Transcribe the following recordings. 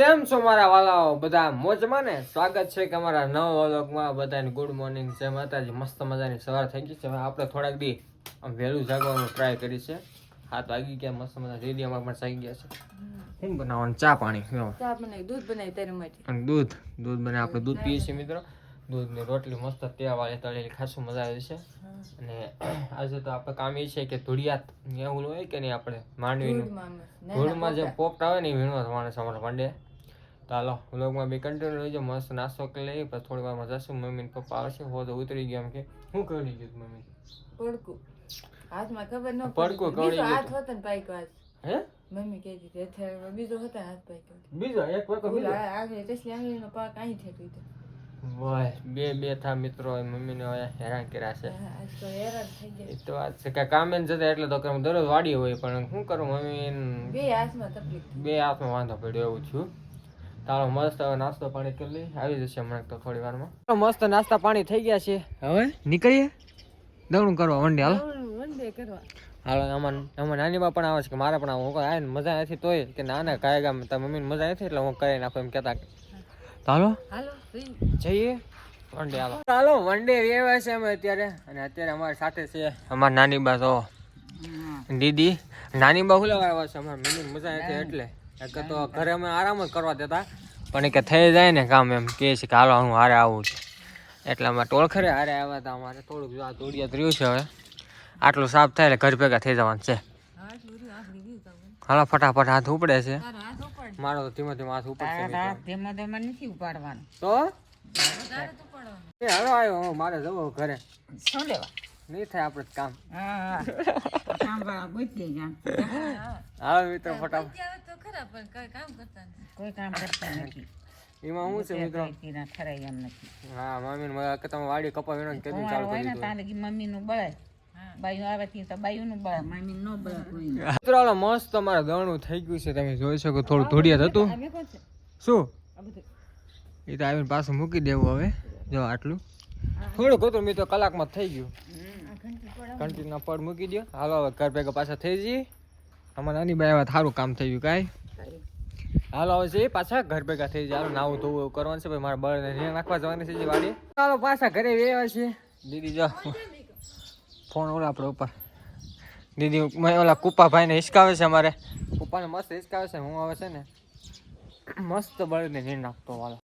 કેમ છો મારા વાલાઓ? બધા મોજમાં ને? સ્વાગત છે કે અમારા નવા વ્લોગમાં. બધાને ગુડ મોર્નિંગ જય માતાજી. મસ્ત મજાની સવાર થઈ ગઈ છે. હવે આપણે થોડાક દી આમ વહેલું જાગવાનું ટ્રાય કરી છે હાથ વાગી ગયા મસ્ત મજા રેડિયામાં પણ સાગી ગયા છે. શું બનાવવાનું? ચા પાણી. ચા બનાવી. દૂધ બનાવી તારી માટે. અને દૂધ. દૂધ બને આપણે દૂધ પીએ છીએ મિત્રો. દૂધની રોટલી મસ્ત તેવાળી તળેલી ખાસું મજા આવે છે. અને આજે તો આપણે કામ એ છે કે ધૂળિયાત. એવું હોય કે નહીં આપણે? માંડવીનું. ધૂળમાં જે પોપટ. આવે ને એ વીણવા માણસ અમારે મંડે. તો હાલો વ્લોગમાં બી કન્ટિન્યુ રહીજો મસ્ત નાસ્તો કરી લઈએ પછી થોડી વારમાં જશું મમ્મી ને પપ્પા આવશે હો તો ઉતરી ગયા એમ કે શું કરી લીધું મમ્મી? પડકું. હાથમાં ખબર ન પડકું કરી હાથ હતો ને પાઈકો હે? મમ્મી કહેતી હતી હથિયારમાં બીજો હતો હાથ પાઈકો બીજો? એક વખત બીજો? આગળ ટેસલી આંગળીનો પાક અહીં થેતો હતો. વાહ બે બે થા મિત્રો મમ્મીને હવે હેરાન કર્યા છે. તો વાત છે કે કામે જતા એટલે તો કે હું દરરોજ વાડી હોય પણ શું કરું મમ્મી? બે હાથમાં તકલીફ. બે હાથમાં વાંધો પડ્યો એવું છું. તારો મસ્ત નાસ્તો પાણી કરી લઈ. આવી જશે હમણાં તો થોડી વારમાં. મસ્ત નાસ્તા પાણી થઈ ગયા છે. હવે? નીકળીએ? દવણું કરવા વંડે હાલો. વંદે કરવા. હાલો નાની બા પણ આવે છે કે મારે પણ આવું. હું કહું, મજા નથી તોય કે ના ના કાંઈ ગામ તાર મમ્મીને મજા નથી એટલે હું કરી નાખું એમ કહેતા તો હાલો. હાલો જઈએ. વન ડે હાલો. હાલો વંડે ડે છે અમે અત્યારે. અને અત્યારે અમારી સાથે છે અમારી નાની બા તો દીદી. નાની બા હુલા આવ્યા છે? અમારે મમ્મીને મજા નથી એટલે. એક તો ઘરે અમે આરામ જ કરવા દેતા પણ કે થઈ જાય ને કામ એમ કહે છે કે હાલો હું હારે આવું છું એટલે અમે ટોળખરે હારે આવ્યા હતા અમારે થોડુંક જો આ દોડિયાત રહ્યું છે હવે આટલું સાફ થાય એટલે ઘર ભેગા થઈ જવાનું છે. હાલો ફટાફટ હાથ ઉપડે છે. મારો તો ધીમે ધીમે હાથ ઉપડશે. ધીમે ધીમા નથી ઉપાડવાનું તો એ હાલો આવ્યો મારે જવું ઘરે શું લેવા નહીં થાય આપણે કામ. હા મિત્રો ફટાફટ. તો ખરા પણ કઈ કામ કરતા કોઈ કામ કરતા નથી. એમાં શું છે મિત્રો? ખરાય એમ નથી. હા મમ્મી ને કે તમે વાડી કપા વીણો કેદું ચાલુ કરી દીધું. તારે કે મમ્મીનું બળે. બાયું આવે થી તો બળે મમ્મી નો બળે કોઈ. મિત્રો હાલો મસ્ત અમારે દણું થઈ ગયું છે. તમે જોઈ શકો થોડું ધોડિયા હતું. શું? એ તો આવીને પાછું મૂકી દેવું હવે. જો આટલું. થોડું હતું મિત્રો કલાકમાં થઈ ગયું. ઘંટી પડ મૂકી દો હાલો, હવે ઘર ભેગા પાછા થઈ જઈએ. અમારે નાની ભાઈ હવે સારું કામ થઈ ગયું કાંઈ. હાલો, હવે જઈએ પાછા. ઘર ભેગા થઈ જાય નાવું ધોવું એવું કરવાનું છે. ભાઈ, મારા બળને રે નાખવા જવાની છે જે વાડી. હાલો, પાછા ઘરે વેવા છે દીદી, જો. ફોન ઓલા આપણે ઉપર. દીદી ઓલા કુપા ભાઈને હિસકાવે છે અમારે. કુપાને મસ્ત હિસકાવે છે. હું આવે છે ને મસ્ત બળને નીર નાખતો વાલો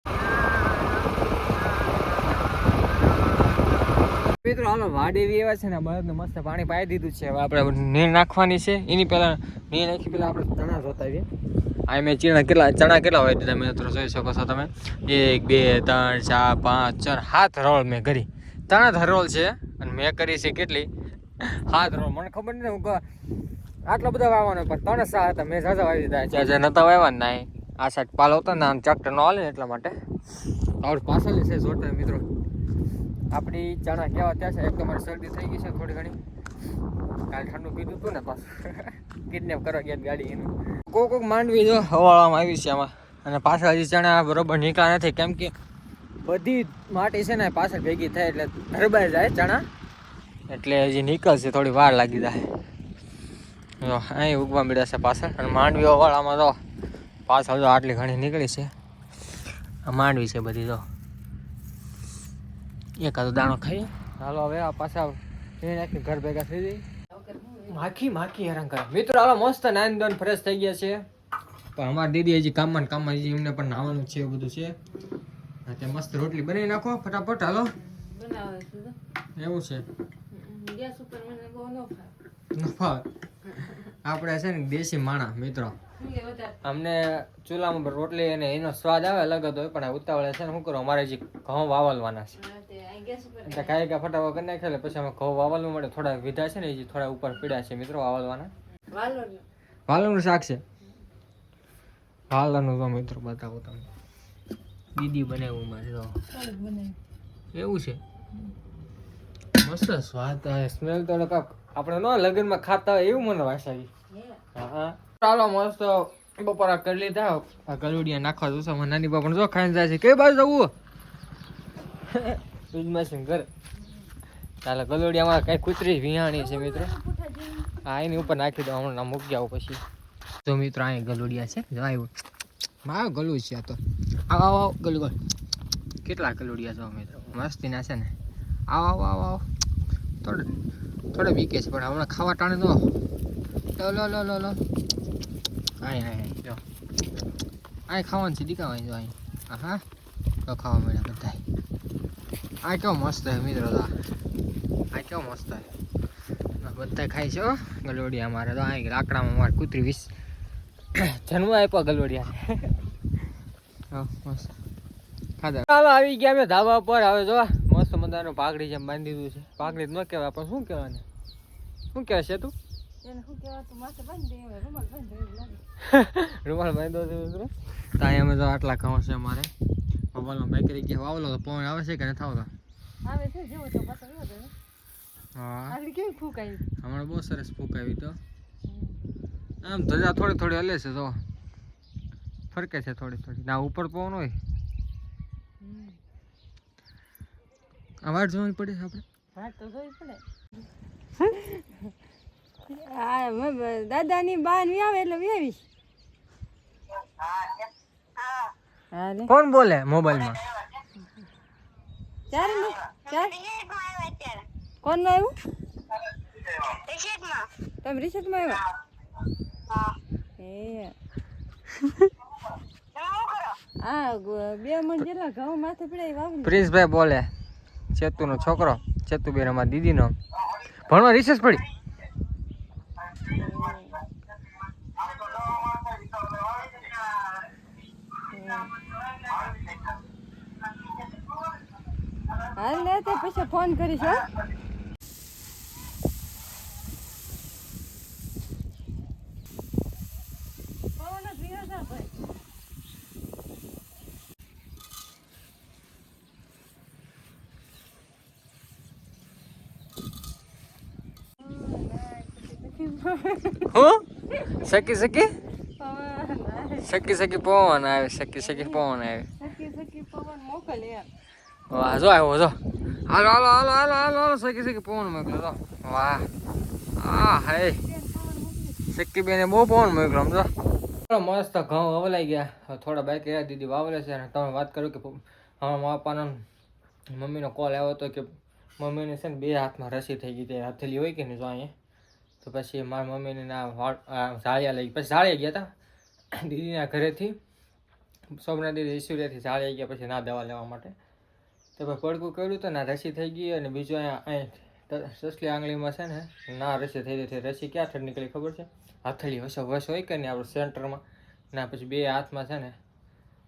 મિત્રો, હાલો, વાડી એવા છે ને બળદને મસ્ત પાણી પાઈ દીધું છે. હવે આપણે નીર નાખવાની છે. એની પહેલા નીર નાખી પહેલા આપણે ચણા જોતા આવીએ આ મેં ચીણા કેટલા ચણા કેટલા હોય તમે મિત્રો જોઈ શકો છો તમે. એક, બે, ત્રણ, ચાર, પાંચ ચાર સાત રોલ મેં કરી. ત્રણ જ રોલ છે અને મેં કરી છે કેટલી? સાત રોલ. મને ખબર નથી, હું આટલા બધા વાવવાનો પણ ત્રણ સા હતા. મેં ઝાઝા વાવી દીધા. છે જે નતા વાવ્યા ને આ સાઈડ પાલો હતો ને આમ ટ્રેક્ટર નો હાલે એટલા માટે. પાછળ છે જોતા મિત્રો. આપણી ચણા કેવા ત્યાં છે? એક તો મારી શરદી થઈ ગઈ છે થોડી ઘણી. કાલ ઠંડુ પીધું હતું ને પાછું. કિડનેપ કરવા ગયા ગાડી એનું. કોક કોક માંડવી જો હવાળામાં આવી છે આમાં. અને પાછળ હજી ચણા બરોબર નીકળ્યા નથી. કેમ કે બધી માટી છે ને પાછળ ભેગી થાય એટલે ધરબાઈ જાય ચણા. એટલે હજી નીકળશે, થોડી વાર લાગી જાય. અહીં ઉગવા મળ્યા છે પાછળ. અને માંડવી હવાળામાં તો પાછળ તો આટલી ઘણી નીકળી છે. માંડવી છે બધી તો એકાદો દાણો ખાઈએ હાલો હવે આ પાછા ઘર ભેગા થઈ જઈ માખી માખી હેરાન કરે. મિત્રો હાલો મસ્ત નાઈન દોન ફ્રેશ થઈ ગયા છે. પણ અમારા દીદી હજી કામમાં કામમાં હજી એમને પણ નાવાનું છે એવું બધું છે. હા તે મસ્ત રોટલી બનાવી નાખો ફટાફટ હાલો. બનાવે એવું છે. આપણે છે ને દેશી માણા મિત્રો. અમને ચૂલામાં રોટલી અને એનો સ્વાદ આવે અલગ હતો હોય પણ ઉતાવળે છે ને શું કરો અમારે હજી ઘઉં વાવલવાના છે. કાંઈ કાંઈ ફટાફટ કરી નાખ્યા એટલે પછી અમે ઘઉં વાવલવા માટે થોડા વિધા છે ને એ થોડા ઉપર પીડ્યા છે મિત્રો વાવલવાના. વાલનું શાક છે. વાલનું તો મિત્રો બતાવું તમને. દીદી બનાવ્યું મારે તો. એવું છે? મસ્ત સ્વાદ સ્મેલ તો કાંક આપણે ન લગ્નમાં ખાતા હોય એવું મને વાસાવી હે. હા ચાલો મસ્ત બપોરા કરી લીધા. આ ગલુડિયા નાખવા જોશે. નાની બાપણ જો ખાઈને જાય છે. કઈ બાજુ જવું? દૂધમાં ઘર ચાલો, ગલોડિયામાં કઈ કૂતરી વિહાણી છે, મિત્રો. હા, એની ઉપર નાખી દો, હમણાં મૂકી આવું પછી. તો મિત્રો અહીં ગલોડિયા છે. આવ્યું મારો ગલું છે આ તો. આવો આવો ગલું, ગલ. કેટલા ગલોડિયા છો મિત્રો. મસ્તીના છે ને. આવો આવો આવો, આવ. થોડે થોડે વીકે છે, પણ હમણાં ખાવા ટાણે તો લો લો લો લો લો. અહીં આય જો. અહીં ખાવાનું છે દીકાવાય જો અહીં હા હા તો ખાવા મળ્યા બધા આ કેવો મસ્ત હે મિત્રો તો. આ. કેવો મસ્ત હે બધા ખાય છે ગલોડિયા મારે તો આ લાકડામાં મારે કૂતરી વીસ જન્મ આપ્યો ગલોડિયા મસ્ત. ખાધા. ચાલો આવી ગયા અમે ધાબા પર હવે જો મસ્ત મજાનું પાઘડી જેમ બાંધી દીધું છે. પાઘડી ન કહેવાય પણ શું કહેવાય? શું કહેવાય છે તું રૂમાલ બાંધી છે મિત્રો. તો અમે તો આટલા ઘઉં છે અમારે. મોબાઈલમાં બેકરી ગયા. વાવલો તો પવન આવે છે કે નથી આવતો? આવે છે જેવો તો પાછો રહ્યો હા. આગળ કેવી ફૂક આવી હમણાં બહુ સરસ ફૂક આવી તો આમ ધજા થોડી થોડી હલે છે તો ફરકે છે થોડી થોડી. ના ઉપર પવન હોય. અવાજ જોવાની પડે આપણે? હા તો જોઈ પડે. હા દાદાની બાન આવે એટલે લે કોણ બોલે મોબાઈલમાં? ચાર ને ચાર. કોણ આવ્યું? તમે રિસર્ચમાં આવ્યા? એ આ ગ- બે મણ જેટલા ઘઉં માથે પડ્યા વાવી પ્રિન્સભાઈ બોલે ચેતુનો છોકરો ચેતુબેન અમારા દીદીનો. ભણવા રિસેસ પડી હાલ લે તે પછી ફોન કરીશ હા. હું? સકી સકી સકી સકી પવન આવે સકી સકી પવન આવે. સકી સકી પવન મોકલ યાર વાહ જો આવ્યો જો. હાલો હાલો હાલો હાલો હાલો હાલો સકી સકી પવન મોકલો તો વાહ. હા, હે. સકી બેને બહુ પવન મોકલો સમજો. મસ્ત ઘઉં વવલાઈ ગયા. થોડા બાઈક રહ્યા, દીદી વાવલે છે. અને તમે વાત કરો કે હમણાં પપ્પાનો મમ્મીનો કોલ આવ્યો હતો કે મમ્મીને છે ને બે હાથમાં રસી થઈ ગઈ હતી. હથેલી હોય કે નહીં, જો અહીંયા. તો પછી મારા મમ્મીને ના ઝાળિયા લઈ પછી ઝાળિયા ગયા હતા દીદીના ઘરેથી. સોમનાથ દીદી ઈશ્વરિયાથી ઝાળિયા ગયા, પછી ના દવા લેવા માટે. તો ભાઈ પડકું કર્યું તો ના રસી થઈ ગઈ અને બીજું અહીંયા અહીં સસલી આંગળીમાં છે ને, ના રસી થઈ ગઈ રસી ક્યાં થડ નીકળી ખબર છે? હાથળી વસો વસ હોય કે નહીં આપણે સેન્ટરમાં? ના પછી બે હાથમાં છે ને,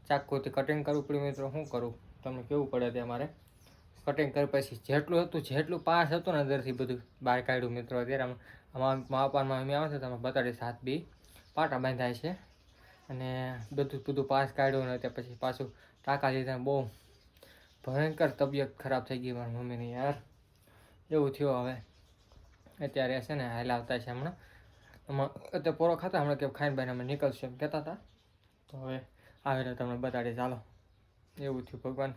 ચાકુથી કટિંગ કરવું પડ્યું. મિત્રો શું કરું? તમને કેવું પડે તે મારે? કટિંગ કરી પછી જેટલું હતું, જેટલું પાસ હતું ને અંદરથી બધું બહાર કાઢ્યું મિત્રો. અત્યારે આમ અમારા મા અમે આવે છે તમે બતાડીશ હાથ બી. પાટા બાંધાય છે. અને બધું બધું પાસ કાઢ્યું ને ત્યાં પછી પાછું ટાંકા લીધા બહુ ભયંકર તબિયત ખરાબ થઈ ગઈ મારી મમ્મીની યાર. એવું થયું હવે. અત્યારે છે ને હાલાવતા છે હમણાં. હમણાં અત્યારે પોરો ખાતા, હમણાં કે ખાઈને ભાઈને અમે નીકળશું એમ કહેતા હતા. તો હવે આવીને તમને બતાડી ચાલો એવું થયું ભગવાન.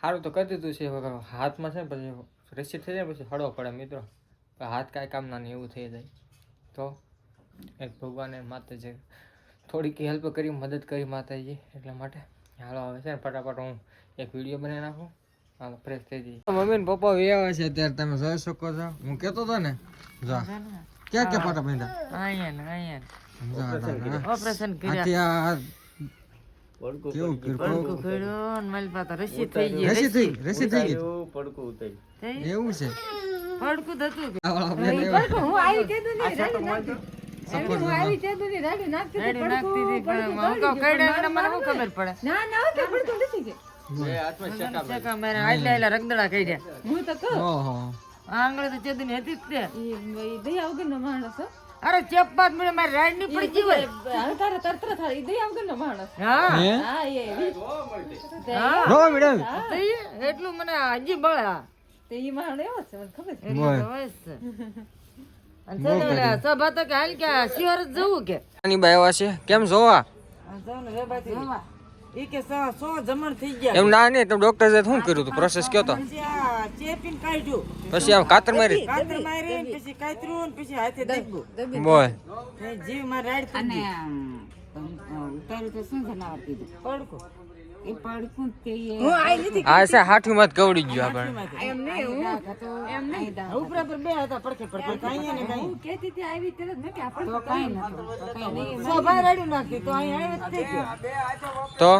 સારું તો કરી દીધું છે. હાથમાં છે ને પછી રેસી થઈ જાય પછી હળવો પડે મિત્રો. હાથ કાંઈ કામના નહીં એવું થઈ જાય. તો એક ભગવાને માતાજી થોડીક હેલ્પ કરી, મદદ કરી માતાજી એટલા માટે. હાલો હવે છે ને ફટાફટ હું એક વીડિયો બનાવી નાખું. હાલો ફ્રેશ થઈ જઈએ. મમ્મી ને પપ્પા આવ્યા છે અત્યારે. તમે જોઈ શકો છો. હું કહેતો હતો ને જા. ક્યાં ક્યાં પાટા બાંધ્યા અહીંયા અહીંયા. ઓપરેશન કર્યા. કેવું કર્યું? કર્યું મારી પાસે રસી થઈ ગઈ રસી થઈ રસી. થઈ ગઈ. એવું છે. પડકું લેવા. હું આવી તે નહીં રાડી હું આવી તે તો રાડી નાખતી હતી, નાખતી હતી પણ હું કહું કઈ ગળી મને શું ખબર પડે? ના ના તે પડકું નથી ગઈ. ચકા મારે આટલા આટલા રગદડા કરી દે હું તો કહું. ઓહો. આંગળી તો ચેદુની હતી જ તે. ઈ ઈ દયા વગરનો માણસ અરે ચેપ બાદ મને મારી રાઈડની પડી હોય. હવે તારે તરતર થાય. ઈ દયા વગરનો માણસ? હા. હા એ હા રો મેડમ એટલું મને હજી બળે. તે ઈ માણસ એવો છે મને ખબર છે. સભા તો કે હાલ કે આ જવું કે? આની બાય છે? કેમ જોવા? ઈ કે સો સો જમણ થઈ ગયા. એમ ના ડોક્ટર શું કર્યું તું? પ્રોસેસ કયો તો? પછી આ ચેપીન કાઢ્યું. પછી આમ કાતર મારી? કાતર મારી પછી કાતરું પછી હાથે દબવું. બોલ. જીવમાં રાડ અને ઉતાર્યું તો શું જનાવર કીધું? પડકું એ પડકું જ તે એ હું આઈ લીધી આ છે હાઠું મત કવડી ગયું આપણે એમ નહીં હું? એમ નહીં? ઉપરા પર બે હતા પડખે પડખે કાઈ ને કાઈ. હું કેતી હતી આવી તરત ન કે આપણે તો કાઈ ન સભા રેડી નાખી તો અહીં જ તે ગયો. તો?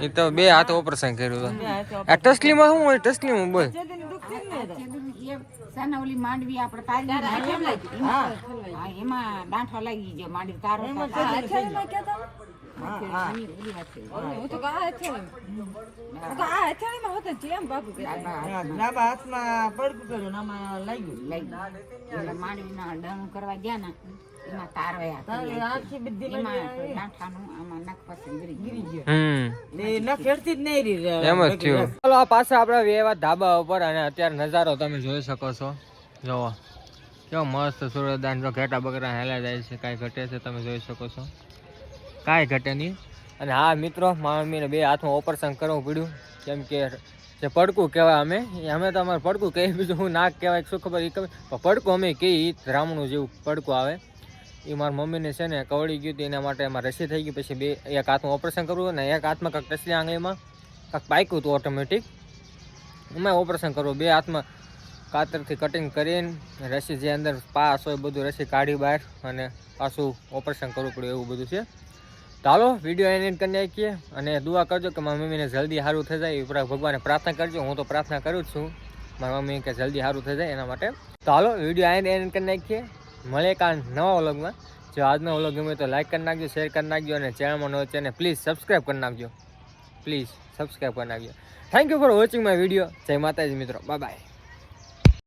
એ તો બે હાથ ઓપરેશન કર્યું તો. આ ટસલીમાં શું હોય? ટસલીમાં બોલ. સાના ઓલી માંડવી આપણે એમાં દાંઠો લાગી ગયો માંડવી તારો કરવા ગયા ને એમાં તારવાયા આખી બધી એમાં આમાં નાક પાસે ગરી ગરી ગયો હમ એ ન ખેડતી જ નહીં રહી એમ જ થયું ચાલો પાછા આપણે વેવા ધાબા ઉપર અને અત્યારે નજારો તમે જોઈ શકો છો. જોવો કેવો મસ્ત સૂર્યદાન જો ઘેટા બકરા હેલા જાય છે કાંઈ ઘટે છે તમે જોઈ શકો છો. કાંઈ ઘટે નહીં. અને હા, મિત્રો, મારા બે હાથમાં ઓપરેશન કરવું પડ્યું. કેમ કે જે પડકું કહેવાય અમે અમે તો અમારે પડકું કહીએ, બીજું હું નાક કહેવાય, શું ખબર એ ખબર? પણ પડકું અમે કહીએ એ રામણું જેવું પડકું આવે. એ મારા મમ્મીને છે ને કવડી ગયું હતું, એના માટે એમાં રસી થઈ ગઈ, પછી બે, એક હાથમાં ઓપરેશન કરવું અને એક હાથમાં કાંઈક ટસલી આંગળીમાં, કાંક પાક્યું હતું ઓટોમેટિક એમાં ઓપરેશન કરવું, બે હાથમાં કાતરથી કટિંગ કરીને, રસી જે અંદર પાસ હોય, બધું રસી કાઢી બહાર અને પાછું ઓપરેશન કરવું પડ્યું, એવું બધું છે. ચાલો વીડિયો એન્ડ કરી નાખીએ અને દુઆ કરજો કે મારા મમ્મીને જલ્દી સારું થઈ જાય. એ પ્રા- ભગવાને પ્રાર્થના કરજો. હું તો પ્રાર્થના કરું જ છું. મારી મમ્મી કે જલ્દી સારું થઈ જાય એના માટે. ચાલો વીડિયો એન્ડ એન્ડ કરી નાખીએ. મળે કાલ નવા વ્લોગમાં. જો આજનો વ્લોગ ગમે તો લાઈક કરી નાખજો શેર કરી નાખજો અને ચેનલમાં ન છે ને પ્લીઝ સબસ્ક્રાઈબ કરી નાખજો. પ્લીઝ સબસ્ક્રાઈબ કરી નાખજો. Thank you for watching my video જય માતાજી મિત્રો. Bye bye